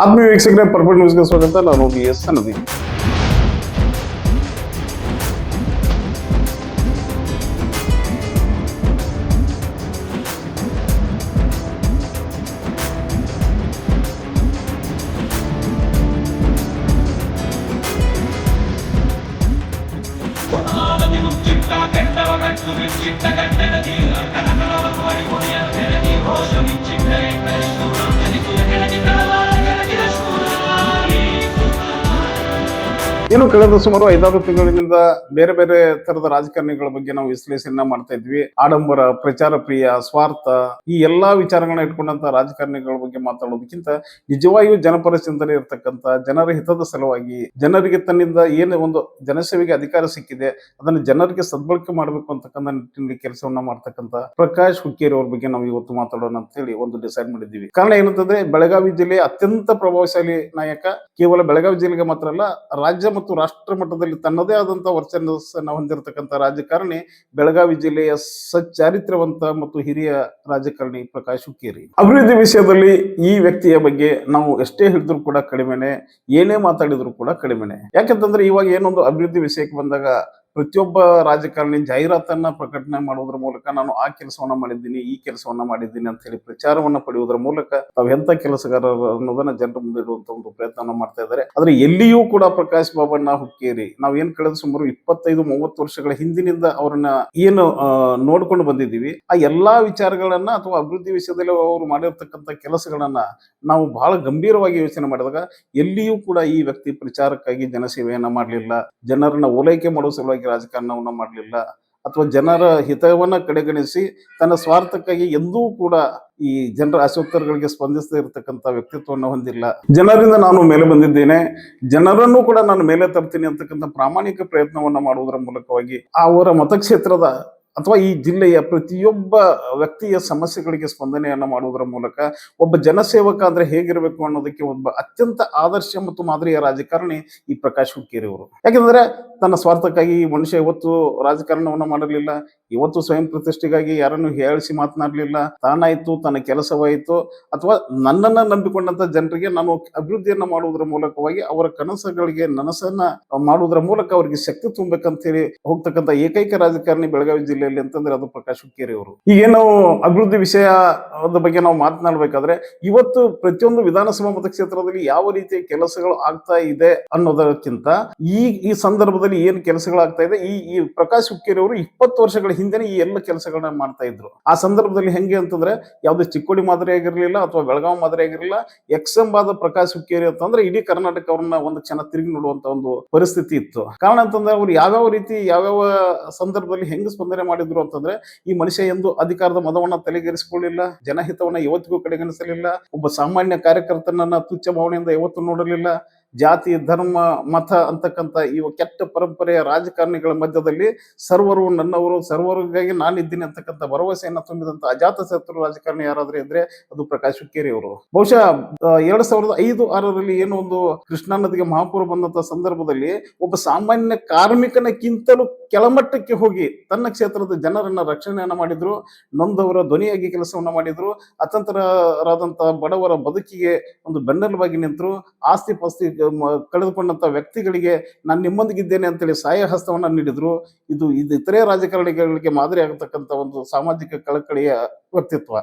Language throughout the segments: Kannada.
ಆತ್ಮೀಯ ವೀಕ್ಷಕರೇ ಪರ್ಪಲ್ ನ್ಯೂಸ್ಗೆ ಸ್ವಾಗತ ನಾನು ಬಿ ಎಸ್ ಸನದಿ ಏನು ಕಳೆದ ಸುಮಾರು ಐದಾರು ತಿಂಗಳಿನಿಂದ ಬೇರೆ ಬೇರೆ ತರದ ರಾಜಕಾರಣಿಗಳ ಬಗ್ಗೆ ನಾವು ವಿಶ್ಲೇಷಣೆ ಮಾಡ್ತಾ ಇದ್ವಿ. ಆಡಂಬರ, ಪ್ರಚಾರ ಪ್ರಿಯ, ಸ್ವಾರ್ಥ, ಈ ಎಲ್ಲಾ ವಿಚಾರಗಳನ್ನ ಇಟ್ಕೊಂಡಂತ ರಾಜಕಾರಣಿಗಳ ಬಗ್ಗೆ ಮಾತಾಡೋದಕ್ಕಿಂತ ನಿಜವಾಗಿಯೂ ಜನಪರ ಚಿಂತನೆ ಇರತಕ್ಕಂತ, ಜನರ ಹಿತದ ಸಲುವಾಗಿ, ಜನರಿಗೆ ತನ್ನಿಂದ ಏನು ಒಂದು ಜನಸೇವೆಗೆ ಅಧಿಕಾರ ಸಿಕ್ಕಿದೆ, ಅದನ್ನು ಜನರಿಗೆ ಸದ್ಬಳಕೆ ಮಾಡಬೇಕು ಅಂತಕ್ಕಂಥ ನಿಟ್ಟಿನಲ್ಲಿ ಕೆಲಸವನ್ನ ಮಾಡ್ತಕ್ಕಂಥ ಪ್ರಕಾಶ್ ಹುಕ್ಕೇರಿ ಅವ್ರ ಬಗ್ಗೆ ನಾವು ಇವತ್ತು ಮಾತಾಡೋಣ ಅಂತ ಹೇಳಿ ಒಂದು ಡಿಸೈಡ್ ಮಾಡಿದ್ದೀವಿ. ಕಾರಣ ಏನಂತಂದ್ರೆ, ಬೆಳಗಾವಿ ಜಿಲ್ಲೆ ಅತ್ಯಂತ ಪ್ರಭಾವಶಾಲಿ ನಾಯಕ. ಕೇವಲ ಬೆಳಗಾವಿ ಜಿಲ್ಲೆಗೆ ಮಾತ್ರ ಅಲ್ಲ, ರಾಜ್ಯ ಮತ್ತು ರಾಷ್ಟ್ರ ಮಟ್ಟದಲ್ಲಿ ತನ್ನದೇ ಆದಂಥ ವರ್ಚನ ಹೊಂದಿರತಕ್ಕಂತ ರಾಜಕಾರಣಿ ಬೆಳಗಾವಿ ಜಿಲ್ಲೆಯ ಸಚ್ಚಾರಿತ್ರವಂತ ಮತ್ತು ಹಿರಿಯ ರಾಜಕಾರಣಿ ಪ್ರಕಾಶ್ ಹುಕ್ಕೇರಿ. ಅಭಿವೃದ್ಧಿ ವಿಷಯದಲ್ಲಿ ಈ ವ್ಯಕ್ತಿಯ ಬಗ್ಗೆ ನಾವು ಎಷ್ಟೇ ಹೇಳಿದ್ರು ಕೂಡ ಕಡಿಮೆನೆ, ಏನೇ ಮಾತಾಡಿದ್ರು ಕೂಡ ಕಡಿಮೆನೆ. ಯಾಕಂತಂದ್ರೆ ಇವಾಗ ಏನೊಂದು ಅಭಿವೃದ್ಧಿ ವಿಷಯಕ್ಕೆ ಬಂದಾಗ ಪ್ರತಿಯೊಬ್ಬ ರಾಜಕಾರಣಿ ಜಾಹೀರಾತನ್ನ ಪ್ರಕಟಣೆ ಮಾಡುವುದರ ಮೂಲಕ ನಾನು ಆ ಕೆಲಸವನ್ನ ಮಾಡಿದ್ದೀನಿ, ಈ ಕೆಲಸವನ್ನ ಮಾಡಿದ್ದೀನಿ ಅಂತ ಹೇಳಿ ಪ್ರಚಾರವನ್ನ ಪಡೆಯುವುದರ ಮೂಲಕ ತಾವು ಎಂತ ಕೆಲಸಗಾರರು ಅನ್ನೋದನ್ನ ಜನರ ಮುಂದೆ ಇಡುವಂತ ಒಂದು ಪ್ರಯತ್ನ ಮಾಡ್ತಾ ಇದ್ದಾರೆ ಆದ್ರೆ ಎಲ್ಲಿಯೂ ಕೂಡ ಪ್ರಕಾಶ್ ಬಾಬಣ್ಣ ಹುಕ್ಕೇರಿ, ನಾವ್ ಏನ್ ಕಳೆದ ಸುಮಾರು ಇಪ್ಪತ್ತೈದು, ಮೂವತ್ತು ವರ್ಷಗಳ ಹಿಂದಿನಿಂದ ಅವರನ್ನ ಏನು ನೋಡ್ಕೊಂಡು ಬಂದಿದ್ದೀವಿ. ಆ ಎಲ್ಲಾ ವಿಚಾರಗಳನ್ನ ಅಥವಾ ಅಭಿವೃದ್ಧಿ ವಿಷಯದಲ್ಲಿ ಅವರು ಮಾಡಿರ್ತಕ್ಕಂಥ ಕೆಲಸಗಳನ್ನ ನಾವು ಬಹಳ ಗಂಭೀರವಾಗಿ ಯೋಚನೆ ಮಾಡಿದಾಗ ಎಲ್ಲಿಯೂ ಕೂಡ ಈ ವ್ಯಕ್ತಿ ಪ್ರಚಾರಕ್ಕಾಗಿ ಜನಸೇವೆಯನ್ನ ಮಾಡಲಿಲ್ಲ. ಜನರನ್ನ ಓಲೈಕೆ ಮಾಡುವ ಸಲುವಾಗಿ ರಾಜಕಾರಣವನ್ನ ಮಾಡಲಿಲ್ಲ ಅಥವಾ ಜನರ ಹಿತವನ್ನ ಕಡೆಗಣಿಸಿ ತನ್ನ ಸ್ವಾರ್ಥಕ್ಕಾಗಿ ಎಂದೂ ಕೂಡ ಈ ಜನರ ಆಶೋತ್ತರಗಳಿಗೆ ಸ್ಪಂದಿಸದೇ ಇರತಕ್ಕಂಥ ವ್ಯಕ್ತಿತ್ವವನ್ನು ಹೊಂದಿಲ್ಲ. ಜನರಿಂದ ನಾನು ಮೇಲೆ ಬಂದಿದ್ದೇನೆ. ಜನರನ್ನು ಕೂಡ ನಾನು ಮೇಲೆ ತರ್ತೀನಿ ಅಂತಕ್ಕಂಥ ಪ್ರಾಮಾಣಿಕ ಪ್ರಯತ್ನವನ್ನ ಮಾಡುವುದರ ಮೂಲಕವಾಗಿ ಅವರ ಮತಕ್ಷೇತ್ರದ ಅಥವಾ ಈ ಜಿಲ್ಲೆಯ ಪ್ರತಿಯೊಬ್ಬ ವ್ಯಕ್ತಿಯ ಸಮಸ್ಯೆಗಳಿಗೆ ಸ್ಪಂದನೆಯನ್ನ ಮಾಡುವುದರ ಮೂಲಕ ಒಬ್ಬ ಜನಸೇವಕ ಅಂದ್ರೆ ಹೇಗಿರಬೇಕು ಅನ್ನೋದಕ್ಕೆ ಒಬ್ಬ ಅತ್ಯಂತ ಆದರ್ಶ ಮತ್ತು ಮಾದರಿಯ ರಾಜಕಾರಣಿ ಈ ಪ್ರಕಾಶ್ ಹುಕ್ಕೇರಿ ಅವರು. ಯಾಕೆಂದ್ರೆ ತನ್ನ ಸ್ವಾರ್ಥಕ್ಕಾಗಿ ಈ ಮನುಷ್ಯ ಇವತ್ತು ರಾಜಕಾರಣವನ್ನ ಮಾಡಲಿಲ್ಲ ಇವತ್ತು ಸ್ವಯಂ ಪ್ರತಿಷ್ಠೆಗಾಗಿ ಯಾರನ್ನು ಹೇಳಿಸಿ ಮಾತನಾಡಲಿಲ್ಲ, ತಾನಾಯ್ತು, ತನ್ನ ಕೆಲಸವಾಯಿತು, ಅಥವಾ ನನ್ನನ್ನ ನಂಬಿಕೊಂಡಂತ ಜನರಿಗೆ ನಾನು ಅಭಿವೃದ್ಧಿಯನ್ನ ಮಾಡುವುದರ ಮೂಲಕವಾಗಿ ಅವರ ಕನಸುಗಳಿಗೆ ನನಸನ್ನ ಮಾಡುವುದರ ಮೂಲಕ ಅವರಿಗೆ ಶಕ್ತಿ ತುಂಬಬೇಕಂತ ಹೇಳಿ ಹೋಗ್ತಕ್ಕಂಥ ಏಕೈಕ ರಾಜಕಾರಣಿ ಬೆಳಗಾವಿ ಜಿಲ್ಲೆಯಲ್ಲಿ ಅಂತಂದ್ರೆ ಅದು ಪ್ರಕಾಶ್ ಹುಕ್ಕೇರಿ ಅವರು. ಈಗ ನಾವು ಅಭಿವೃದ್ಧಿ ವಿಷಯ ಬಗ್ಗೆ ನಾವು ಮಾತನಾಡಬೇಕಾದ್ರೆ ಇವತ್ತು ಪ್ರತಿಯೊಂದು ವಿಧಾನಸಭಾ ಮತಕ್ಷೇತ್ರದಲ್ಲಿ ಯಾವ ರೀತಿಯ ಕೆಲಸಗಳು ಆಗ್ತಾ ಇದೆ ಅನ್ನೋದಕ್ಕಿಂತ ಈ ಈ ಸಂದರ್ಭದಲ್ಲಿ ಏನು ಕೆಲಸಗಳಾಗ್ತಾ ಇದೆ, ಈ ಈ ಪ್ರಕಾಶ್ ಹುಕ್ಕೇರಿ ಅವರು ಇಪ್ಪತ್ತು ವರ್ಷಗಳ ಹಿಂದೆನೆ ಈ ಎಲ್ಲ ಕೆಲಸಗಳನ್ನ ಮಾಡ್ತಾ ಇದ್ರು. ಆ ಸಂದರ್ಭದಲ್ಲಿ ಹೆಂಗೆ ಅಂತಂದ್ರೆ ಯಾವ್ದು ಚಿಕ್ಕೋಡಿ ಮಾದರಿ ಆಗಿರ್ಲಿಲ್ಲ ಅಥವಾ ಬೆಳಗಾವಿ ಮಾದರಿ ಆಗಿರಲಿಲ್ಲ, ಎಕ್ಸಂಬಾದ ಪ್ರಕಾಶ್ ಹುಕ್ಕೇರಿ ಅಂತಂದ್ರೆ ಇಡೀ ಕರ್ನಾಟಕ ಅವ್ರನ್ನ ಒಂದು ಕ್ಷಣ ತಿರುಗಿ ನೋಡುವಂತ ಒಂದು ಪರಿಸ್ಥಿತಿ ಇತ್ತು. ಕಾರಣ ಅಂತಂದ್ರೆ ಅವ್ರು ಯಾವ್ಯಾವ ರೀತಿ, ಯಾವ್ಯಾವ ಸಂದರ್ಭದಲ್ಲಿ ಹೆಂಗ್ ಸ್ಪಂದನೆ ಮಾಡಿದ್ರು ಅಂತಂದ್ರೆ ಈ ಮನುಷ್ಯ ಎಂದು ಅಧಿಕಾರದ ಮದವನ್ನ ತಲೆಗೇರಿಸಿಕೊಳ್ಳಿಲ್ಲ ಜನಹಿತವನ್ನ ಯಾವತ್ತಿಗೂ ಕಡೆಗಣಿಸಲಿಲ್ಲ, ಒಬ್ಬ ಸಾಮಾನ್ಯ ಕಾರ್ಯಕರ್ತನನ್ನ ತುಚ್ಛ ಭಾವನೆಯಿಂದ ಯಾವತ್ತೂ ನೋಡಲಿಲ್ಲ. ಜಾತಿ, ಧರ್ಮ, ಮತ ಅಂತಕ್ಕಂಥ ಇವ ಕೆಟ್ಟ ಪರಂಪರೆಯ ರಾಜಕಾರಣಿಗಳ ಮಧ್ಯದಲ್ಲಿ ಸರ್ವರು ನನ್ನವರು, ಸರ್ವರಿಗಾಗಿ ನಾನಿದ್ದೀನಿ ಅಂತಕ್ಕಂಥ ಭರವಸೆಯನ್ನ ತುಂಬಿದಂತ ಅಜಾತ ಶತ್ರು ರಾಜಕಾರಣಿ ಯಾರಾದ್ರೆ ಇದ್ರೆ ಅದು ಪ್ರಕಾಶ್ ಹುಕ್ಕೇರಿ ಅವರು ಬಹುಶಃ ಎರಡ್ ಸಾವಿರದ ಐದು, ಆರರಲ್ಲಿ ಏನೋ ಒಂದು ಕೃಷ್ಣಾ ನದಿಗೆ ಮಹಾಪುರ ಬಂದಂತ ಸಂದರ್ಭದಲ್ಲಿ ಒಬ್ಬ ಸಾಮಾನ್ಯ ಕಾರ್ಮಿಕನಕ್ಕಿಂತಲೂ ಕೆಳಮಟ್ಟಕ್ಕೆ ಹೋಗಿ ತನ್ನ ಕ್ಷೇತ್ರದ ಜನರನ್ನ ರಕ್ಷಣೆಯನ್ನ ಮಾಡಿದ್ರು, ನೊಂದವರ ಧ್ವನಿಯಾಗಿ ಕೆಲಸವನ್ನ ಮಾಡಿದ್ರು ಅತಂತ್ರರಾದಂತಹ ಬಡವರ ಬದುಕಿಗೆ ಒಂದು ಬೆನ್ನೆಲುಬಾಗಿ ನಿಂತರು, ಆಸ್ತಿ ಪಾಸ್ತಿ ಕಳೆದುಕೊಂಡಂತ ವ್ಯಕ್ತಿಗಳಿಗೆ ನಾನು ನಿಮ್ಮೊಂದಿಗಿದ್ದೇನೆ ಅಂತೇಳಿ ಸಹಾಯ ಹಸ್ತವನ್ನು ನೀಡಿದರು. ಇದು ಇದು ಇತರೆ ರಾಜಕಾರಣಿಗಳಿಗೆ ಮಾದರಿ ಆಗತಕ್ಕಂಥ ಒಂದು ಸಾಮಾಜಿಕ ಕಳಕಳಿಯ ವ್ಯಕ್ತಿತ್ವ.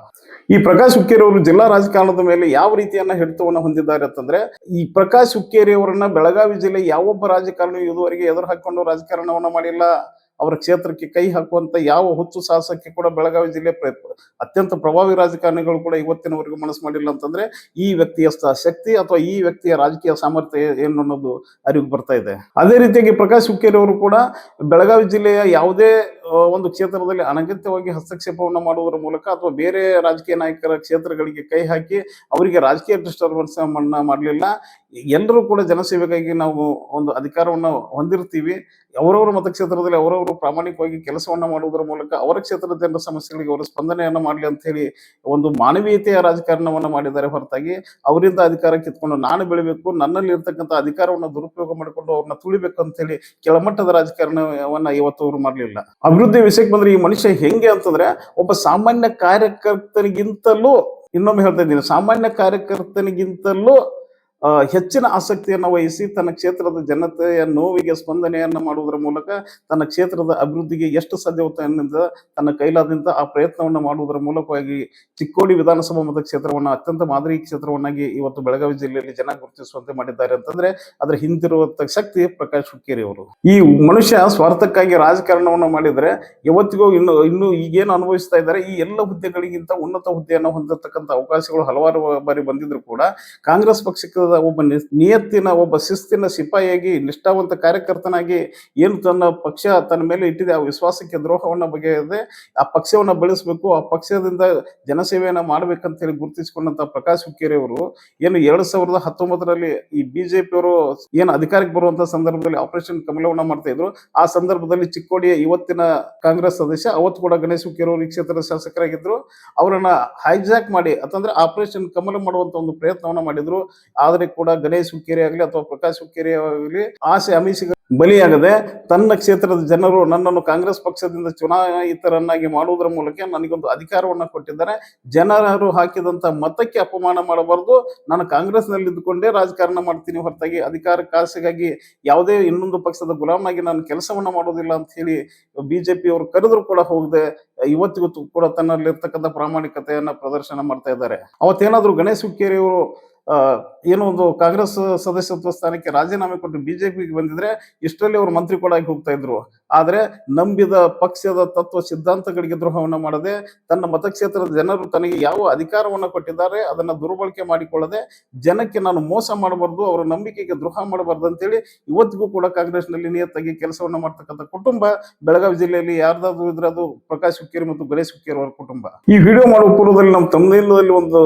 ಈ ಪ್ರಕಾಶ್ ಹುಕ್ಕೇರಿ ಅವರು ಜಿಲ್ಲಾ ರಾಜಕಾರಣದ ಮೇಲೆ ಯಾವ ರೀತಿಯನ್ನ ಹಿಡಿತವನ್ನು ಹೊಂದಿದ್ದಾರೆ ಅಂತಂದ್ರೆ, ಈ ಪ್ರಕಾಶ್ ಹುಕ್ಕೇರಿ ಅವರನ್ನ ಬೆಳಗಾವಿ ಜಿಲ್ಲೆ ಯಾವೊಬ್ಬ ರಾಜಕಾರಣಿ ಇದುವರೆಗೆ ಎದುರು ಹಾಕೊಂಡು ರಾಜಕಾರಣವನ್ನು ಮಾಡಿಲ್ಲ. ಅವರ ಕ್ಷೇತ್ರಕ್ಕೆ ಕೈ ಹಾಕುವಂತ ಯಾವ ಹುಚ್ಚು ಸಾಹಸಕ್ಕೆ ಕೂಡ ಬೆಳಗಾವಿ ಜಿಲ್ಲೆ ಪ್ರಯತ್ನ ಅತ್ಯಂತ ಪ್ರಭಾವಿ ರಾಜಕಾರಣಿಗಳು ಕೂಡ ಇವತ್ತಿನವರೆಗೂ ಮನಸ್ಸು ಮಾಡಿಲ್ಲ ಅಂತಂದ್ರೆ ಈ ವ್ಯಕ್ತಿಯ ಶಕ್ತಿ ಅಥವಾ ಈ ವ್ಯಕ್ತಿಯ ರಾಜಕೀಯ ಸಾಮರ್ಥ್ಯ ಏನು ಅನ್ನೋದು ಅರಿವು ಬರ್ತಾ ಇದೆ. ಅದೇ ರೀತಿಯಾಗಿ ಪ್ರಕಾಶ್ ಹುಕ್ಕೇರಿ ಅವರು ಕೂಡ ಬೆಳಗಾವಿ ಜಿಲ್ಲೆಯ ಯಾವುದೇ ಒಂದು ಕ್ಷೇತ್ರದಲ್ಲಿ ಅನಗತ್ಯವಾಗಿ ಹಸ್ತಕ್ಷೇಪವನ್ನು ಮಾಡುವುದರ ಮೂಲಕ ಅಥವಾ ಬೇರೆ ರಾಜಕೀಯ ನಾಯಕರ ಕ್ಷೇತ್ರಗಳಿಗೆ ಕೈ ಹಾಕಿ ಅವರಿಗೆ ರಾಜಕೀಯ ಡಿಸ್ಟರ್ಬೆನ್ಸ್ ಮಾಡಲಿಲ್ಲ. ಎಲ್ಲರೂ ಕೂಡ ಜನಸೇವೆಗಾಗಿ ನಾವು ಒಂದು ಅಧಿಕಾರವನ್ನು ಹೊಂದಿರ್ತೀವಿ. ಅವರವರ ಮತಕ್ಷೇತ್ರದಲ್ಲಿ ಅವರವರು ಪ್ರಾಮಾಣಿಕವಾಗಿ ಕೆಲಸವನ್ನ ಮಾಡುವುದರ ಮೂಲಕ ಅವರ ಕ್ಷೇತ್ರದ ಜನರ ಸಮಸ್ಯೆಗಳಿಗೆ ಅವರು ಸ್ಪಂದನೆಯನ್ನ ಮಾಡಲಿ ಅಂತ ಹೇಳಿ ಒಂದು ಮಾನವೀಯತೆಯ ರಾಜಕಾರಣವನ್ನು ಮಾಡಿದ್ದಾರೆ ಹೊರತಾಗಿ ಅವರಿಂದ ಅಧಿಕಾರ ಕಿತ್ಕೊಂಡು ನಾನು ಬೆಳಿಬೇಕು, ನನ್ನಲ್ಲಿ ಇರ್ತಕ್ಕಂಥ ಅಧಿಕಾರವನ್ನು ದುರುಪಯೋಗ ಮಾಡಿಕೊಂಡು ಅವ್ರನ್ನ ತುಳಿಬೇಕು ಅಂತ ಹೇಳಿ ಕೆಳಮಟ್ಟದ ರಾಜಕಾರಣವನ್ನ ಇವತ್ತು ಅವರು ಮಾಡಲಿಲ್ಲ. ಅಭಿವೃದ್ಧಿ ವಿಷಯಕ್ಕೆ ಬಂದ್ರೆ ಈ ಮನುಷ್ಯ ಹೆಂಗೆ ಅಂತಂದ್ರೆ ಒಬ್ಬ ಸಾಮಾನ್ಯ ಕಾರ್ಯಕರ್ತನಿಗಿಂತಲೂ ಇನ್ನೊಮ್ಮೆ ಹೇಳ್ತಾ ಇದ್ದೀನಿ, ಸಾಮಾನ್ಯ ಕಾರ್ಯಕರ್ತನಿಗಿಂತಲೂ ಹೆಚ್ಚಿನ ಆಸಕ್ತಿಯನ್ನು ವಹಿಸಿ ತನ್ನ ಕ್ಷೇತ್ರದ ಜನತೆಯ ನೋವಿಗೆ ಸ್ಪಂದನೆಯನ್ನು ಮಾಡುವುದರ ಮೂಲಕ ತನ್ನ ಕ್ಷೇತ್ರದ ಅಭಿವೃದ್ಧಿಗೆ ಎಷ್ಟು ಸಾಧ್ಯವಾಗುತ್ತದೆ ತನ್ನ ಕೈಲಾದಂತ ಆ ಪ್ರಯತ್ನವನ್ನು ಮಾಡುವುದರ ಮೂಲಕವಾಗಿ ಚಿಕ್ಕೋಡಿ ವಿಧಾನಸಭಾ ಮತಕ್ಷೇತ್ರವನ್ನು, ಅತ್ಯಂತ ಮಾದರಿ ಕ್ಷೇತ್ರವನ್ನಾಗಿ ಇವತ್ತು ಬೆಳಗಾವಿ ಜಿಲ್ಲೆಯಲ್ಲಿ ಜನ ಗುರುತಿಸುವಂತೆ ಮಾಡಿದ್ದಾರೆ ಅಂತಂದ್ರೆ ಅದರ ಹಿಂದಿರುವಂತ ಶಕ್ತಿ ಪ್ರಕಾಶ್ ಹುಕ್ಕೇರಿ ಅವರು. ಈ ಮನುಷ್ಯ ಸ್ವಾರ್ಥಕ್ಕಾಗಿ ರಾಜಕಾರಣವನ್ನು ಮಾಡಿದ್ರೆ ಇವತ್ತಿಗೂ ಇನ್ನು ಇನ್ನು ಈಗೇನು ಅನುಭವಿಸ್ತಾ ಇದ್ದಾರೆ, ಈ ಎಲ್ಲ ಹುದ್ದೆಗಳಿಗಿಂತ ಉನ್ನತ ಹುದ್ದೆಯನ್ನು ಹೊಂದಿರತಕ್ಕಂಥ ಅವಕಾಶಗಳು ಹಲವಾರು ಬಾರಿ ಬಂದಿದ್ರು ಕೂಡ ಕಾಂಗ್ರೆಸ್ ಪಕ್ಷದ ಒಬ್ಬ ನಿಯತ್ತಿನ ಒಬ್ಬ ಶಿಸ್ತಿನ ಸಿಪಾಯಿಯಾಗಿ ನಿಷ್ಠಾವಂತ ಕಾರ್ಯಕರ್ತನಾಗಿ ಏನು ತನ್ನ ಪಕ್ಷ ತನ್ನ ಮೇಲೆ ಇಟ್ಟಿದೆ, ಆ ವಿಶ್ವಾಸಕ್ಕೆ ದ್ರೋಹವನ್ನ ಬಗೆಯದೆ ಆ ಪಕ್ಷವನ್ನ ಬೆಳೆಸಬೇಕು, ಆ ಪಕ್ಷದಿಂದ ಜನಸೇವೆಯನ್ನ ಮಾಡ್ಬೇಕಂತ ಹೇಳಿ ಗುರುತಿಸಿಕೊಂಡಂತ ಪ್ರಕಾಶ್ ಹುಕ್ಕೇರಿ ಅವರು ಏನು ಎರಡ್ ಸಾವಿರದ ಹತ್ತೊಂಬತ್ತರಲ್ಲಿ ಈ ಬಿಜೆಪಿ ಅವರು ಏನು ಅಧಿಕಾರಕ್ಕೆ ಬರುವಂತ ಸಂದರ್ಭದಲ್ಲಿ ಆಪರೇಷನ್ ಕಮಲವನ್ನ ಮಾಡ್ತಾ ಇದ್ರು. ಆ ಸಂದರ್ಭದಲ್ಲಿ ಚಿಕ್ಕೋಡಿಯ ಇವತ್ತಿನ ಕಾಂಗ್ರೆಸ್ ಸದಸ್ಯ, ಅವತ್ತು ಕೂಡ ಗಣೇಶ್ ಹುಕ್ಕೇರಿ ಅವರು ಈ ಕ್ಷೇತ್ರದ ಶಾಸಕರಾಗಿದ್ರು. ಅವರನ್ನ ಹೈಜಾಕ್ ಮಾಡಿ, ಅಂತಂದ್ರೆ ಆಪರೇಷನ್ ಕಮಲ ಮಾಡುವಂತ ಒಂದು ಪ್ರಯತ್ನವನ್ನ ಮಾಡಿದ್ರು. ಆದ್ರೆ ಕೂಡ ಗಣೇಶ್ ಹುಕ್ಕೇರಿ ಆಗಲಿ ಅಥವಾ ಪ್ರಕಾಶ್ ಹುಕ್ಕೇರಿ ಆಗಲಿ ಆಸೆ ಅಮಿಷಿಗೆ ಬಲಿಯಾಗದೆ ತನ್ನ ಕ್ಷೇತ್ರದ ಜನರು ನನ್ನನ್ನು ಕಾಂಗ್ರೆಸ್ ಪಕ್ಷದಿಂದ ಚುನಾಯಿತರನ್ನಾಗಿ ಮಾಡುವುದರ ಮೂಲಕ ನನಗೊಂದು ಅಧಿಕಾರವನ್ನ ಕೊಟ್ಟಿದ್ದಾರೆ. ಜನರು ಹಾಕಿದಂತ ಮತಕ್ಕೆ ಅಪಮಾನ ಮಾಡಬಾರದು. ನಾನು ಕಾಂಗ್ರೆಸ್ನಲ್ಲಿ ಇದ್ದುಕೊಂಡೇ ರಾಜಕಾರಣ ಮಾಡ್ತೀನಿ ಹೊರತಾಗಿ ಅಧಿಕಾರ ಕಾಸಿಗಾಗಿ ಯಾವುದೇ ಇನ್ನೊಂದು ಪಕ್ಷದ ಗುಲಾಮಾಗಿ ನಾನು ಕೆಲಸವನ್ನ ಮಾಡೋದಿಲ್ಲ ಅಂತ ಹೇಳಿ ಬಿಜೆಪಿ ಅವರು ಕರೆದ್ರು ಕೂಡ ಹೋಗದೆ ಇವತ್ತಿಗೂ ಕೂಡ ತನ್ನಲ್ಲಿರ್ತಕ್ಕಂಥ ಪ್ರಾಮಾಣಿಕತೆಯನ್ನ ಪ್ರದರ್ಶನ ಮಾಡ್ತಾ ಇದ್ದಾರೆ. ಅವತ್ತೇನಾದ್ರೂ ಗಣೇಶ್ ಹುಕ್ಕೇರಿ ಅವರು ಆ, ಏನೋ ಒಂದು ಕಾಂಗ್ರೆಸ್ ಸದಸ್ಯತ್ವ ಸ್ಥಾನಕ್ಕೆ ರಾಜೀನಾಮೆ ಕೊಟ್ಟು ಬಿಜೆಪಿಗೆ ಬಂದಿದ್ರೆ ಇಷ್ಟರಲ್ಲಿ ಅವರು ಮಂತ್ರಿ ಕೂಡ ಹೋಗ್ತಾ ಇದ್ರು. ಆದ್ರೆ ನಂಬಿದ ಪಕ್ಷದ ತತ್ವ ಸಿದ್ಧಾಂತಗಳಿಗೆ ದ್ರೋಹವನ್ನು ಮಾಡದೆ ತನ್ನ ಮತಕ್ಷೇತ್ರದ ಜನರು ತನಗೆ ಯಾವ ಅಧಿಕಾರವನ್ನು ಕೊಟ್ಟಿದ್ದಾರೆ ಅದನ್ನ ದುರ್ಬಳಕೆ ಮಾಡಿಕೊಳ್ಳದೆ ಜನಕ್ಕೆ ನಾನು ಮೋಸ ಮಾಡಬಾರ್ದು, ಅವರ ನಂಬಿಕೆಗೆ ದ್ರೋಹ ಮಾಡಬಾರ್ದು ಅಂತೇಳಿ ಇವತ್ತಿಗೂ ಕೂಡ ಕಾಂಗ್ರೆಸ್ನಲ್ಲಿ ನಿಯತ್ತಾಗಿ ಕೆಲಸವನ್ನ ಮಾಡ್ತಕ್ಕಂಥ ಕುಟುಂಬ ಬೆಳಗಾವಿ ಜಿಲ್ಲೆಯಲ್ಲಿ ಯಾರ್ದಾದ್ರು ಇದ್ರೆ ಅದು ಪ್ರಕಾಶ್ ಹುಕ್ಕೇರಿ ಮತ್ತು ಗಣೇಶ್ ಹುಕ್ಕೇರಿ ಅವರ ಕುಟುಂಬ. ಈ ವಿಡಿಯೋ ಮಾಡುವ ಪೂರ್ವದಲ್ಲಿ ನಮ್ಮ ತಮಿಳಿನಲ್ಲಿ ಒಂದು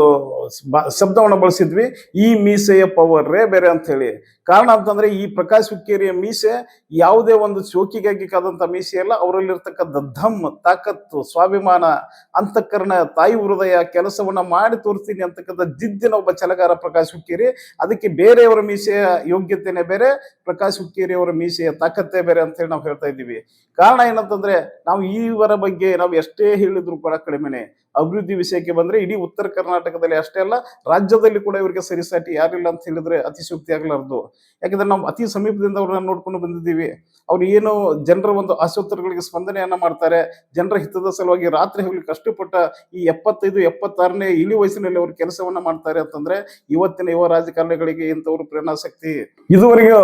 ಶಬ್ದವನ್ನು ಶಬ್ದವನ್ನ ಬಳಸಿದ್ವಿ, ಈ ಮೀಸೆಯ ಪವರ್ ರೇ ಬೇರೆ ಅಂತ ಹೇಳಿ. ಕಾರಣ ಅಂತಂದ್ರೆ ಈ ಪ್ರಕಾಶ್ ಹುಕ್ಕೇರಿಯ ಮೀಸೆ ಯಾವುದೇ ಒಂದು ಶೋಕಿಗಾಗಿ ಕಾದಂತ ಮೀಸೆ ಅಲ್ಲ, ಅವರಲ್ಲಿರ್ತಕ್ಕಂಥ ಧಮ್, ತಾಕತ್ತು, ಸ್ವಾಭಿಮಾನ, ಅಂತಃಕರಣ, ತಾಯಿ ಹೃದಯ ಕೆಲಸವನ್ನ ಮಾಡಿ ತೋರಿಸ್ತೀನಿ ಅಂತಕ್ಕಂಥ ಜಿದ್ದಿನ ಒಬ್ಬ ಚಲಗಾರ ಪ್ರಕಾಶ್ ಹುಕ್ಕೇರಿ. ಅದಕ್ಕೆ ಬೇರೆಯವರ ಮೀಸೆಯ ಯೋಗ್ಯತೆನೆ ಬೇರೆ, ಪ್ರಕಾಶ್ ಹುಕ್ಕೇರಿ ಅವರ ಮೀಸೆಯ ತಾಕತ್ತೇ ಬೇರೆ ಅಂತ ಹೇಳಿ ನಾವು ಹೇಳ್ತಾ ಇದ್ದೀವಿ. ಕಾರಣ ಏನಂತಂದ್ರೆ, ನಾವು ಈವರ ಬಗ್ಗೆ ನಾವು ಎಷ್ಟೇ ಹೇಳಿದ್ರು ಕೂಡ ಕಡಿಮೆನೆ. ಅಭಿವೃದ್ಧಿ ವಿಷಯಕ್ಕೆ ಬಂದ್ರೆ ಇಡೀ ಉತ್ತರ ಕರ್ನಾಟಕದಲ್ಲಿ ಅಷ್ಟೇ ಅಲ್ಲ, ರಾಜ್ಯದಲ್ಲಿ ಕೂಡ ಇವರಿಗೆ ಸರಿಸಾಟಿ ಯಾರಿಲ್ಲ ಅಂತ ಹೇಳಿದ್ರೆ ಅತಿಶುಕ್ತಿ ಆಗ್ಲಾರ್ದು. ಯಾಕಂದ್ರೆ ನಾವು ಅತಿ ಸಮೀಪದಿಂದ ಅವ್ರನ್ನ ನೋಡ್ಕೊಂಡು ಬಂದಿದ್ದೀವಿ. ಅವ್ರು ಏನು ಜನರ ಒಂದು ಆಶೋತ್ತರಗಳಿಗೆ ಸ್ಪಂದನೆಯನ್ನ ಮಾಡ್ತಾರೆ. ಜನರ ಹಿತದ ಸಲುವಾಗಿ ರಾತ್ರಿ ಹೋಗ್ಲಿಕ್ಕೆ ಕಷ್ಟಪಟ್ಟ ಈ ಎಪ್ಪತ್ತೈದು, ಎಪ್ಪತ್ತಾರನೇ ಇಳಿ ವಯಸ್ಸಿನಲ್ಲಿ ಅವರು ಕೆಲಸವನ್ನ ಮಾಡ್ತಾರೆ ಅಂತಂದ್ರೆ ಇವತ್ತಿನ ಯುವ ರಾಜಕಾರಣಿಗಳಿಗೆ ಇಂಥವ್ರು ಪ್ರೇರಣಾಸಕ್ತಿ ಇದುವರೆಗೆ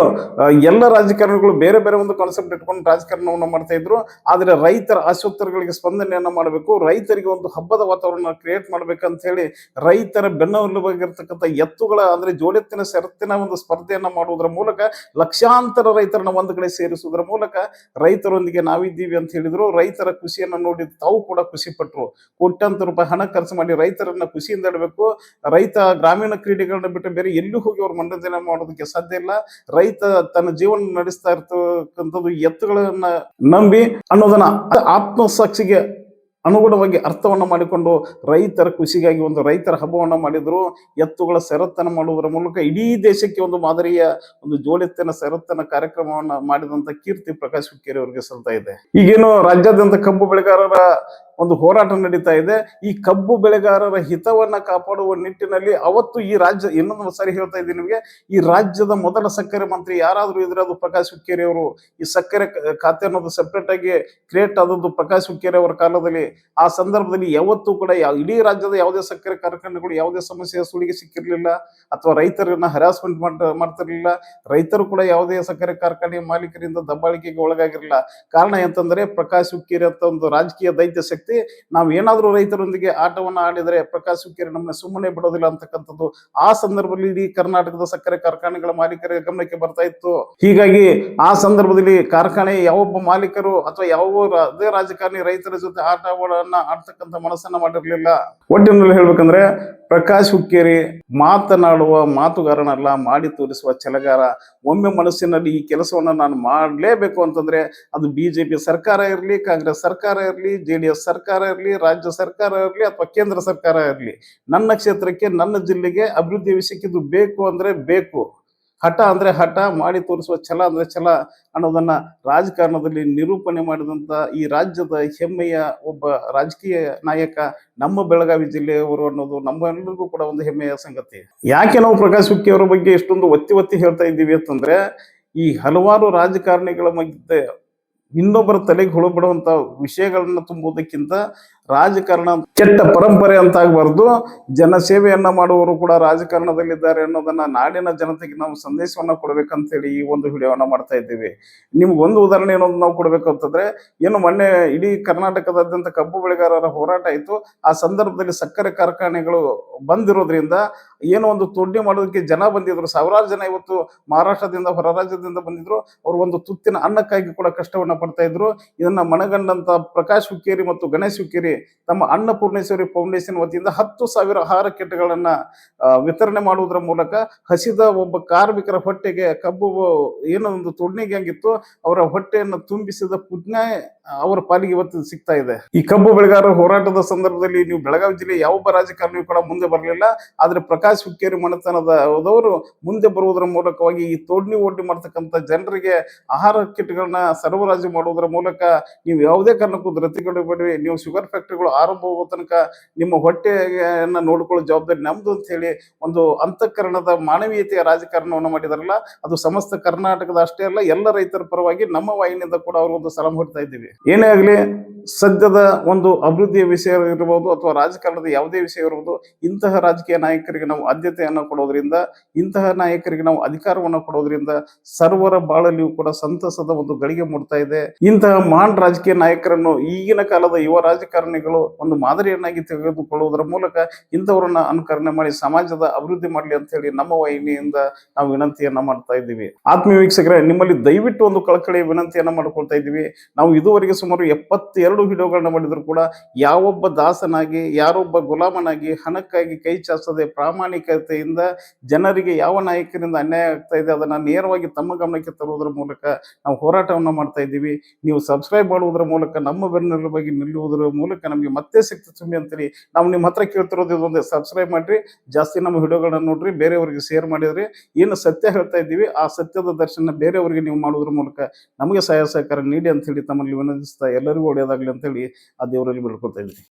ಎಲ್ಲ ರಾಜಕಾರಣಿಗಳು ಬೇರೆ ಬೇರೆ ಒಂದು ಕಾನ್ಸೆಪ್ಟ್ ಇಟ್ಕೊಂಡು ರಾಜಕಾರಣವನ್ನು ಮಾಡ್ತಾ ಇದ್ರು. ಆದ್ರೆ ರೈತರ ಆಶೋತ್ತರಗಳಿಗೆ ಸ್ಪಂದನೆಯನ್ನ ಮಾಡಬೇಕು. ರೈತರಿಗೆ ಒಂದು ಹಬ್ಬದ ವಾತಾವರಣ ಕ್ರಿಯೇಟ್ ಮಾಡ್ಬೇಕಂತ ಹೇಳಿ ರೈತರ ಬೆನ್ನೆಲುಬಾಗಿರ್ತಕ್ಕಂಥ ಎತ್ತುಗಳ ಅಂದ್ರೆ ಜೋಡೆತ್ತಿನ ಸೆರತ್ತಿನ ಒಂದು ಸ್ಪರ್ಧೆಯನ್ನ ಮಾಡುವುದರ ಮೂಲಕ ಲಕ್ಷಾಂತರ ರೈತರನ್ನ ಒಂದು ಕಡೆ ಸೇರಿಸುವುದರ ಮೂಲಕ ರೈತರೊಂದಿಗೆ ನಾವಿದ್ದೀವಿ ಅಂತ ಹೇಳಿದ್ರು. ರೈತರ ಖುಷಿಯನ್ನ ನೋಡಿ ತಾವು ಕೂಡ ಖುಷಿ ಪಟ್ಟರು ಕೋಟ್ಯಾಂತರ ರೂಪಾಯಿ ಹಣ ಖರ್ಚು ಮಾಡಿ ರೈತರನ್ನ ಖುಷಿಯಿಂದ ಇಡಬೇಕು. ರೈತ ಗ್ರಾಮೀಣ ಕ್ರೀಡೆಗಳನ್ನ ಬಿಟ್ಟು ಬೇರೆ ಎಲ್ಲೂ ಹೋಗಿ ಅವ್ರು ಮನರಂಜನೆ ಮಾಡೋದಕ್ಕೆ ಸಾಧ್ಯ ಇಲ್ಲ. ರೈತ ತನ್ನ ಜೀವನ ನಡೆಸ್ತಾ ಇರ್ತಕ್ಕಂಥದ್ದು ಎತ್ತುಗಳನ್ನ ನಂಬಿ ಅನ್ನೋದನ್ನ ಆತ್ಮಸಾಕ್ಷಿಗೆ ಅನುಗುಣವಾಗಿ ಅರ್ಥವನ್ನ ಮಾಡಿಕೊಂಡು ರೈತರ ಕೃಷಿಗಾಗಿ ಒಂದು ರೈತರ ಹಬ್ಬವನ್ನು ಮಾಡಿದ್ರು, ಎತ್ತುಗಳ ಸೆರತ್ತನ್ನ ಮಾಡುವುದರ ಮೂಲಕ ಇಡೀ ದೇಶಕ್ಕೆ ಒಂದು ಮಾದರಿಯ ಒಂದು ಜೋಡೆತ್ತಿನ ಸೆರತ್ತನ ಕಾರ್ಯಕ್ರಮವನ್ನ ಮಾಡಿದಂತ ಕೀರ್ತಿ ಪ್ರಕಾಶ್ ಹುಕ್ಕೇರಿ ಅವರಿಗೆ ಸಲ್ತಾ ಇದೆ ಈಗೇನು ರಾಜ್ಯಾದ್ಯಂತ ಕಬ್ಬು ಬೆಳೆಗಾರರ ಒಂದು ಹೋರಾಟ ನಡೀತಾ ಇದೆ. ಈ ಕಬ್ಬು ಬೆಳೆಗಾರರ ಹಿತವನ್ನ ಕಾಪಾಡುವ ನಿಟ್ಟಿನಲ್ಲಿ ಅವತ್ತು ಈ ರಾಜ್ಯ, ಇನ್ನೊಂದು ಸಾರಿ ಹೇಳ್ತಾ ಇದ್ದೀನಿ ನಿಮಗೆ, ಈ ರಾಜ್ಯದ ಮೊದಲ ಸಕ್ಕರೆ ಮಂತ್ರಿ ಯಾರಾದ್ರೂ ಇದ್ರೆ ಅದು ಪ್ರಕಾಶ್ ಹುಕ್ಕೇರಿ ಅವರು. ಈ ಸಕ್ಕರೆ ಖಾತೆ ಅನ್ನೋದು ಸೆಪರೇಟ್ ಆಗಿ ಕ್ರಿಯೇಟ್ ಆದದ್ದು ಪ್ರಕಾಶ್ ಹುಕ್ಕೇರಿ ಅವರ ಕಾಲದಲ್ಲಿ. ಆ ಸಂದರ್ಭದಲ್ಲಿ ಯಾವತ್ತೂ ಕೂಡ ಇಡೀ ರಾಜ್ಯದ ಯಾವುದೇ ಸಕ್ಕರೆ ಕಾರ್ಖಾನೆಗಳು ಯಾವುದೇ ಸಮಸ್ಯೆ ಸುಳಿಗೆ ಸಿಕ್ಕಿರಲಿಲ್ಲ, ಅಥವಾ ರೈತರನ್ನ ಹರಾಸ್ಮೆಂಟ್ ಮಾಡ್ತಿರ್ಲಿಲ್ಲ. ರೈತರು ಕೂಡ ಯಾವುದೇ ಸಕ್ಕರೆ ಕಾರ್ಖಾನೆ ಮಾಲೀಕರಿಂದ ದಬ್ಬಾಳಿಕೆಗೆ ಒಳಗಾಗಿರಲಿಲ್ಲ. ಕಾರಣ ಎಂತಂದ್ರೆ ಪ್ರಕಾಶ್ ಹುಕ್ಕೇರಿ ಅಂತ ಒಂದು ರಾಜಕೀಯ ದೈತ್ಯ ಶಕ್ತಿ ನಾವು ಏನಾದರೂ ರೈತರೊಂದಿಗೆ ಆಟವನ್ನ ಆಡಿದರೆ ಪ್ರಕಾಶ್ ಹುಕ್ಕೇರಿ ನಮ್ಮನ್ನ ಸುಮ್ಮನೆ ಬಿಡೋದಿಲ್ಲ ಅಂತಕ್ಕಂಥದ್ದು ಆ ಸಂದರ್ಭದಲ್ಲಿ ಇಡೀ ಕರ್ನಾಟಕದ ಸಕ್ಕರೆ ಕಾರ್ಖಾನೆಗಳ ಮಾಲೀಕರ ಗಮನಕ್ಕೆ ಬರ್ತಾ ಇತ್ತು. ಹೀಗಾಗಿ ಆ ಸಂದರ್ಭದಲ್ಲಿ ಕಾರ್ಖಾನೆ ಯಾವೊಬ್ಬ ಮಾಲೀಕರು ಅಥವಾ ಯಾವ ಅದೇ ರಾಜಕಾರಣಿ ರೈತರ ಜೊತೆ ಆಟವನ್ನ ಆಡ್ತಕ್ಕಂಥ ಮನಸ್ಸನ್ನ ಮಾಡಿರ್ಲಿಲ್ಲ. ಒಟ್ಟಿನಲ್ಲಿ ಹೇಳ್ಬೇಕಂದ್ರೆ ಪ್ರಕಾಶ್ ಹುಕ್ಕೇರಿ ಮಾತನಾಡುವ ಮಾತುಗಾರನಲ್ಲ, ಮಾಡಿ ತೋರಿಸುವ ಛಲಗಾರ. ಒಮ್ಮೆ ಮನಸ್ಸಿನಲ್ಲಿ ಈ ಕೆಲಸವನ್ನ ನಾನು ಮಾಡಲೇಬೇಕು ಅಂತಂದ್ರೆ ಅದು ಬಿಜೆಪಿ ಸರ್ಕಾರ ಇರಲಿ, ಕಾಂಗ್ರೆಸ್ ಸರ್ಕಾರ ಇರಲಿ, ಜೆ ಡಿ ಎಸ್ ಸರ್ಕಾರ ಇರಲಿ, ರಾಜ್ಯ ಸರ್ಕಾರ ಇರಲಿ ಅಥವಾ ಕೇಂದ್ರ ಸರ್ಕಾರ ಇರಲಿ, ನನ್ನ ಕ್ಷೇತ್ರಕ್ಕೆ ನನ್ನ ಜಿಲ್ಲೆಗೆ ಅಭಿವೃದ್ಧಿ ವಿಷಯಕ್ಕೆ ಇದು ಬೇಕು ಅಂದ್ರೆ ಬೇಕು. ಹಠ ಅಂದ್ರೆ ಹಠ, ಮಾಡಿ ತೋರಿಸುವ ಛಲ ಅಂದರೆ ಛಲ ಅನ್ನೋದನ್ನ ರಾಜಕಾರಣದಲ್ಲಿ ನಿರೂಪಣೆ ಮಾಡಿದಂತ ಈ ರಾಜ್ಯದ ಹೆಮ್ಮೆಯ ಒಬ್ಬ ರಾಜಕೀಯ ನಾಯಕ ನಮ್ಮ ಬೆಳಗಾವಿ ಜಿಲ್ಲೆಯವರು ಅನ್ನೋದು ನಮ್ಮೆಲ್ಲರಿಗೂ ಕೂಡ ಒಂದು ಹೆಮ್ಮೆಯ ಸಂಗತಿ. ಯಾಕೆ ನಾವು ಪ್ರಕಾಶ್ ಹುಕ್ಕಿ ಅವರ ಬಗ್ಗೆ ಇಷ್ಟೊಂದು ಒತ್ತಿ ಒತ್ತಿ ಹೇಳ್ತಾ ಇದ್ದೀವಿ ಅಂತಂದರೆ, ಈ ಹಲವಾರು ರಾಜಕಾರಣಿಗಳ ಮಧ್ಯೆ ಇನ್ನೊಬ್ಬರ ತಲೆಗೆ ಹುಳು ಬಿಡುವಂಥ ವಿಷಯಗಳನ್ನ ತುಂಬುವುದಕ್ಕಿಂತ ರಾಜಕಾರಣ ಕೆಟ್ಟ ಪರಂಪರೆ ಅಂತ ಜನ ಜನಸೇವೆಯನ್ನ ಮಾಡುವವರು ಕೂಡ ರಾಜಕಾರಣದಲ್ಲಿದ್ದಾರೆ ಅನ್ನೋದನ್ನ ನಾಡಿನ ಜನತೆಗೆ ನಾವು ಸಂದೇಶವನ್ನ ಕೊಡ್ಬೇಕಂತೇಳಿ ಈ ಒಂದು ವಿಡಿಯೋವನ್ನ ಮಾಡ್ತಾ ಇದ್ದೀವಿ. ನಿಮ್ಗೆ ಒಂದು ಉದಾಹರಣೆ ಏನೊಂದು ನಾವು ಕೊಡ್ಬೇಕು ಅಂತಂದ್ರೆ ಏನು ಮೊನ್ನೆ ಇಡೀ ಕರ್ನಾಟಕದಾದ್ಯಂತ ಕಬ್ಬು ಬೆಳೆಗಾರರ ಹೋರಾಟ ಇತ್ತು. ಆ ಸಂದರ್ಭದಲ್ಲಿ ಸಕ್ಕರೆ ಕಾರ್ಖಾನೆಗಳು ಬಂದಿರೋದ್ರಿಂದ ಏನೋ ಒಂದು ತೊಡ್ಡಿ ಮಾಡೋದಕ್ಕೆ ಜನ ಬಂದಿದ್ರು. ಸಾವಿರಾರು ಜನ ಇವತ್ತು ಮಹಾರಾಷ್ಟ್ರದಿಂದ ಹೊರ ರಾಜ್ಯದಿಂದ ಬಂದಿದ್ರು. ಅವರು ಒಂದು ತುತ್ತಿನ ಅನ್ನಕ್ಕಾಗಿ ಕೂಡ ಕಷ್ಟವನ್ನ ಪಡ್ತಾ ಇದ್ರು. ಇದನ್ನ ಮನಗಂಡಂತ ಪ್ರಕಾಶ್ ಹುಕ್ಕೇರಿ ಮತ್ತು ಗಣೇಶ್ ಹುಕ್ಕೇರಿ ತಮ್ಮ ಅನ್ನಪೂರ್ಣೇಶ್ವರಿ ಫೌಂಡೇಶನ್ ವತಿಯಿಂದ ಹತ್ತು ಸಾವಿರ ಆಹಾರ ಕಿಟ್ಗಳನ್ನು ವಿತರಣೆ ಮಾಡುವುದರ ಮೂಲಕ ಹಸಿದ ಒಬ್ಬ ಕಾರ್ಮಿಕರ ಹೊಟ್ಟೆಗೆ ಕಬ್ಬು, ಏನೋ ಒಂದು ತೊಡ್ನಿಗೆ ಹಂಗಿತ್ತು, ಅವರ ಹೊಟ್ಟೆಯನ್ನು ತುಂಬಿಸಿದ ಪುಣ್ಯ ಅವರ ಪಾಲಿಗೆ ಇವತ್ತು ಸಿಗ್ತಾ ಇದೆ. ಈ ಕಬ್ಬು ಬೆಳೆಗಾರರ ಹೋರಾಟದ ಸಂದರ್ಭದಲ್ಲಿ ನೀವು ಬೆಳಗಾವಿ ಜಿಲ್ಲೆ ಯಾವೊಬ್ಬ ರಾಜಕಾರಣಿಯೂ ಕೂಡ ಮುಂದೆ ಬರಲಿಲ್ಲ. ಆದ್ರೆ ಪ್ರಕಾಶ್ ಹುಕ್ಕೇರಿ ಮನೆತನದವರು ಮುಂದೆ ಬರುವುದರ ಮೂಲಕವಾಗಿ ಈ ತೋಡ್ನಿ ಓಡ್ನಿ ಮಾಡ್ತಕ್ಕಂಥ ಜನರಿಗೆ ಆಹಾರ ಕಿಟ್ಗಳನ್ನ ಸರಬರಾಜು ಮಾಡುವುದರ ಮೂಲಕ ನೀವು ಯಾವುದೇ ಕಾರಣಕ್ಕೂ ಧೃತಿಗೊಳ್ಳಬೇಡಿ ನೀವು ಶುಗರ್ ಫ್ಯಾಕ್ಟರಿಗಳು ಆರಂಭ ತನಕ ನಿಮ್ಮ ಹೊಟ್ಟೆಯನ್ನ ನೋಡ್ಕೊಳ್ಳೋ ಜವಾಬ್ದಾರಿ ನಮ್ದು ಅಂತ ಹೇಳಿ ಒಂದು ಅಂತಃಕರಣದ ಮಾನವೀಯತೆಯ ರಾಜಕಾರಣವನ್ನು ಮಾಡಿದಾರಲ್ಲ, ಅದು ಸಮಸ್ತ ಕರ್ನಾಟಕದ ಅಷ್ಟೇ ಅಲ್ಲ, ಎಲ್ಲ ರೈತರ ಪರವಾಗಿ ನಮ್ಮ ವಾಹಿನಿಯಿಂದ ಕೂಡ ಅವರು ಒಂದು ಸಲಾಂ ಹೊಡ್ತಾ ಇದ್ದೀವಿ. ಏನೇ ಆಗಲಿ ಸದ್ಯದ ಒಂದು ಅಭಿವೃದ್ಧಿಯ ವಿಷಯ ಇರಬಹುದು ಅಥವಾ ರಾಜಕಾರಣದ ಯಾವುದೇ ವಿಷಯ ಇರಬಹುದು ಇಂತಹ ರಾಜಕೀಯ ನಾಯಕರಿಗೆ ನಾವು ಆದ್ಯತೆಯನ್ನು ಕೊಡೋದ್ರಿಂದ, ಇಂತಹ ನಾಯಕರಿಗೆ ನಾವು ಅಧಿಕಾರವನ್ನು ಕೊಡೋದ್ರಿಂದ ಸರ್ವರ ಬಾಳಲ್ಲಿಯೂ ಕೂಡ ಸಂತಸದ ಒಂದು ಗಳಿಗೆ ಮೂಡ್ತಾ ಇದೆ. ಇಂತಹ ಮಹಾನ್ ರಾಜಕೀಯ ನಾಯಕರನ್ನು ಈಗಿನ ಕಾಲದ ಯುವ ರಾಜಕಾರಣಿಗಳು ಒಂದು ಮಾದರಿಯನ್ನಾಗಿ ತೆಗೆದುಕೊಳ್ಳುವುದರ ಮೂಲಕ ಇಂಥವರನ್ನ ಅನುಕರಣೆ ಮಾಡಿ, ಸಮಾಜದ ಅಭಿವೃದ್ಧಿ ಮಾಡಲಿ ಅಂತ ಹೇಳಿ ನಮ್ಮ ವಾಹಿನಿಯಿಂದ ನಾವು ವಿನಂತಿಯನ್ನ ಮಾಡ್ತಾ ಇದ್ದೀವಿ. ಆತ್ಮೀಯ ವೀಕ್ಷಕರೇ, ನಿಮ್ಮಲ್ಲಿ ದಯವಿಟ್ಟು ಒಂದು ಕಳಕಳಿ ವಿನಂತಿಯನ್ನ ಮಾಡ್ಕೊಳ್ತಾ ಇದ್ದೀವಿ. ನಾವು ಇದುವರೆಗೆ ಸುಮಾರು ಎಪ್ಪತ್ತೆರಡು ವಿಡಿಯೋಗಳನ್ನ ಮಾಡಿದ್ರು ಕೂಡ ಯಾವೊಬ್ಬ ದಾಸನಾಗಿ, ಯಾರೊಬ್ಬ ಗುಲಾಮನಾಗಿ ಹಣಕ್ಕಾಗಿ ಕೈ ಚಾಚದೆ ಪ್ರಾಮಾಣಿಕತೆಯಿಂದ ಜನರಿಗೆ ಯಾವ ನಾಯಕರಿಂದ ಅನ್ಯಾಯ ಆಗ್ತಾ ಇದೆ ಅದನ್ನ ನೇರವಾಗಿ ತಮ್ಮ ಗಮನಕ್ಕೆ ತರುವುದರ ಮೂಲಕ ನಾವು ಹೋರಾಟವನ್ನ ಮಾಡ್ತಾ ಇದ್ದೀವಿ. ನೀವು ಸಬ್ಸ್ಕ್ರೈಬ್ ಮಾಡುವುದರ ಮೂಲಕ ನಮ್ಮ ಬೆನ್ನೆಲುಬಾಗಿ ನಿಲ್ಲುವುದರ ಮೂಲಕ ನಮಗೆ ಮತ್ತೆ ಸಿಕ್ತು ತುಂಬಿ ಅಂತೇಳಿ ನಾವು ನಿಮ್ಮ ಹತ್ರ ಕೇಳ್ತಿರೋದು ಇದೊಂದೇ ಸಬ್ಸ್ಕ್ರೈಬ್ ಮಾಡ್ರಿ. ಜಾಸ್ತಿ ನಮ್ಮ ವಿಡಿಯೋಗಳನ್ನ ನೋಡ್ರಿ, ಬೇರೆಯವರಿಗೆ ಶೇರ್ ಮಾಡಿದ್ರಿ ಏನು ಸತ್ಯ ಹೇಳ್ತಾ ಇದ್ದೀವಿ, ಆ ಸತ್ಯದ ದರ್ಶನ ಬೇರೆಯವರಿಗೆ ನೀವು ಮಾಡುವುದರ ಮೂಲಕ ನಮಗೆ ಸಹಾಯ ಸಹಕಾರ ನೀಡಿ ಅಂತ ಹೇಳಿ ತಮ್ಮಲ್ಲಿ ವಿನಂತಿಸ್ತಾ ಎಲ್ಲರಿಗೂ ಒಳ್ಳೆಯದಾಗಲಿ ಅಂತೇಳಿ ಆ ದೇವರಲ್ಲಿ ಬಿಡ್ಕೊಳ್ತಾ ಇದ್ದೀನಿ.